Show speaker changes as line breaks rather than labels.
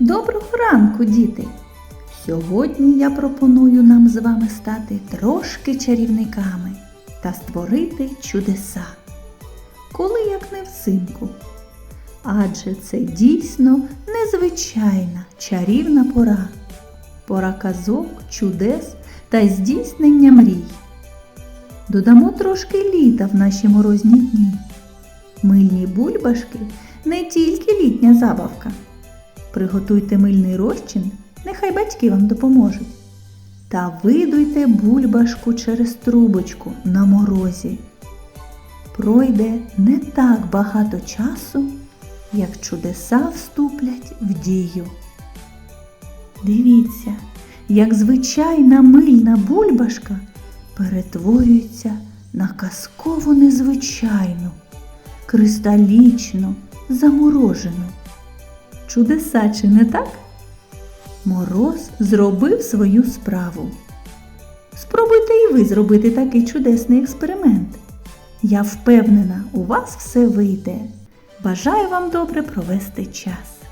Доброго ранку, діти! Сьогодні я пропоную нам з вами стати трошки чарівниками та створити чудеса. Коли як не взимку. Адже це дійсно незвичайна чарівна пора. Пора казок, чудес та здійснення мрій. Додамо трошки літа в наші морозні дні. Мильні бульбашки не тільки літня забавка. Приготуйте мильний розчин, нехай батьки вам допоможуть. Та видуйте бульбашку через трубочку на морозі. Пройде не так багато часу, як чудеса вступлять в дію. Дивіться, як звичайна мильна бульбашка перетворюється на казково незвичайну, кристалічну, заморожену. Чудеса чи не так? Мороз зробив свою справу. Спробуйте і ви зробити такий чудесний експеримент. Я впевнена, у вас все вийде. Бажаю вам добре провести час.